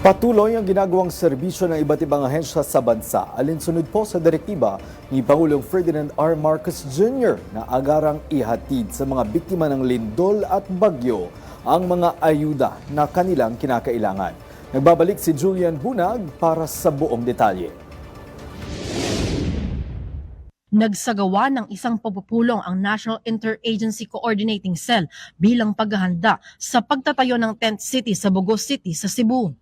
Patuloy ang ginagawang serbisyo ng iba't ibang ahensya sa bansa. Alinsunod po sa direktiba ni Pangulong Ferdinand R. Marcos Jr. na agarang ihatid sa mga biktima ng lindol at bagyo ang mga ayuda na kanilang kinakailangan. Nagbabalik si Julian Bunag para sa buong detalye. Nagsagawa ng isang pagpupulong ang National Interagency Coordinating Cell bilang paghahanda sa pagtatayo ng tent city sa Bogos City sa Cebu.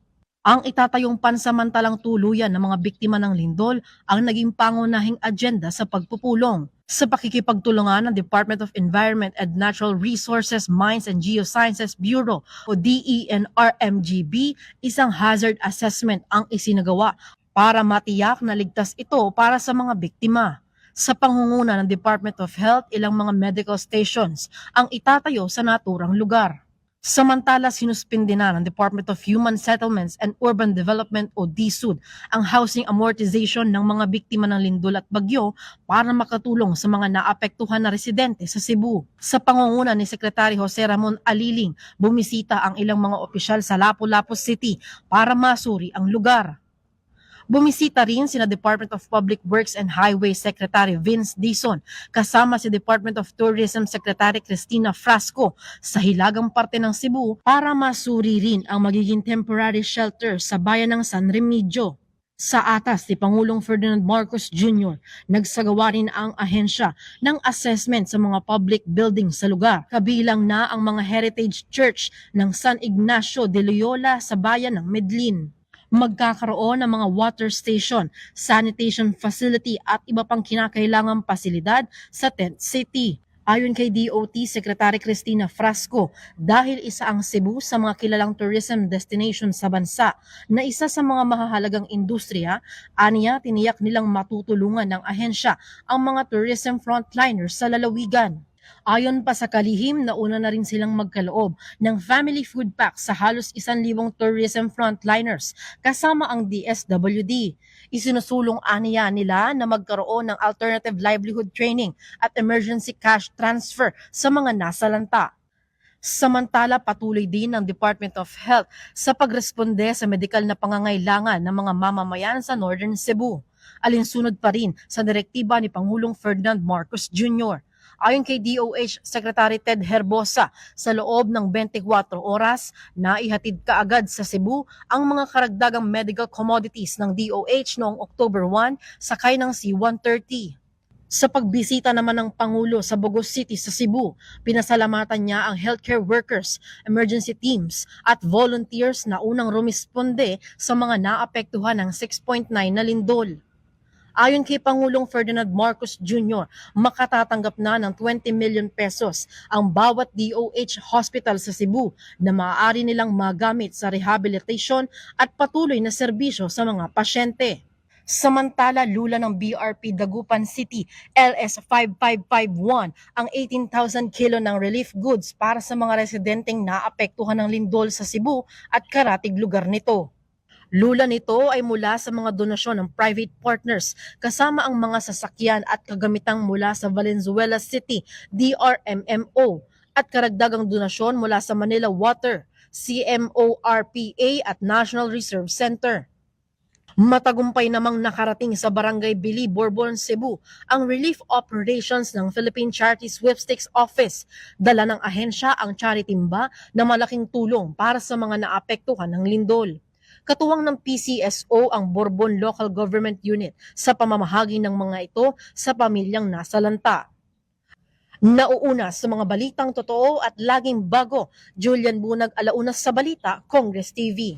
Ang itatayong pansamantalang tuluyan ng mga biktima ng lindol ang naging pangunahing agenda sa pagpupulong. Sa pakikipagtulungan ng Department of Environment and Natural Resources, Mines and Geosciences Bureau o DENRMGB, isang hazard assessment ang isinagawa para matiyak na ligtas ito para sa mga biktima. Sa pangunguna ng Department of Health, ilang mga medical stations ang itatayo sa naturang lugar. Samantala, sinuspindi na ng Department of Human Settlements and Urban Development o DSUD ang housing amortization ng mga biktima ng lindol at bagyo para makatulong sa mga naapektuhan na residente sa Cebu. Sa pangunguna ni Secretary Jose Ramon Aliling, bumisita ang ilang mga opisyal sa Lapu-Lapu City para masuri ang lugar. Bumisita rin sina Department of Public Works and Highway Secretary Vince Dison kasama si Department of Tourism Secretary Cristina Frasco sa hilagang parte ng Cebu para masuri rin ang magiging temporary shelter sa bayan ng San Remigio. Sa atas ni Pangulong Ferdinand Marcos Jr., nagsagawa rin ang ahensya ng assessment sa mga public buildings sa lugar, kabilang na ang mga heritage church ng San Ignacio de Loyola sa bayan ng Medlin magkakaroon ng mga water station, sanitation facility at iba pang kinakailangang pasilidad sa Tent City. Ayon kay DOT Secretary Cristina Frasco, dahil isa ang Cebu sa mga kilalang tourism destination sa bansa na isa sa mga mahahalagang industriya, aniya tiniyak nilang matutulungan ng ahensya ang mga tourism frontliners sa lalawigan. Ayon pa sa kalihim, nauna na rin silang magkaloob ng family food pack sa halos isan libong tourism frontliners kasama ang DSWD. Isinusulong aniya nila na magkaroon ng alternative livelihood training at emergency cash transfer sa mga nasalanta. Samantala, patuloy din ng Department of Health sa pagresponde sa medikal na pangangailangan ng mga mamamayan sa Northern Cebu. Alinsunod pa rin sa direktiba ni Pangulong Ferdinand Marcos Jr. Ayon kay DOH Secretary Ted Herbosa, sa loob ng 24 oras, naihatid kaagad sa Cebu ang mga karagdagang medical commodities ng DOH noong October 1 sakay ng C-130. Sa pagbisita naman ng Pangulo sa Bogos City sa Cebu, pinasalamatan niya ang healthcare workers, emergency teams at volunteers na unang rumisponde sa mga naapektuhan ng 6.9 na lindol. Ayon kay Pangulong Ferdinand Marcos Jr., makatatanggap na ng 20 million pesos ang bawat DOH hospital sa Cebu na maaari nilang magamit sa rehabilitation at patuloy na serbisyo sa mga pasyente. Samantala, lula ng BRP Dagupan City LS 5551 ang 18,000 kilo ng relief goods para sa mga residenteng naapektuhan ng lindol sa Cebu at karatig lugar nito. Lula nito ay mula sa mga donasyon ng private partners kasama ang mga sasakyan at kagamitang mula sa Valenzuela City DRMMO at karagdagang donasyon mula sa Manila Water, CMORPA at National Reserve Center. Matagumpay namang nakarating sa Barangay Bili, Bourbon, Cebu ang relief operations ng Philippine Charity Sweepstakes Office. Dala ng ahensya ang charity timba na malaking tulong para sa mga naapektuhan ng lindol. Katuwang ng PCSO ang Bourbon Local Government Unit sa pamamahagi ng mga ito sa pamilyang nasalanta. Nauuna sa mga balitang totoo at laging bago, Julian Bunag, Alauna sa Balita, Congress TV.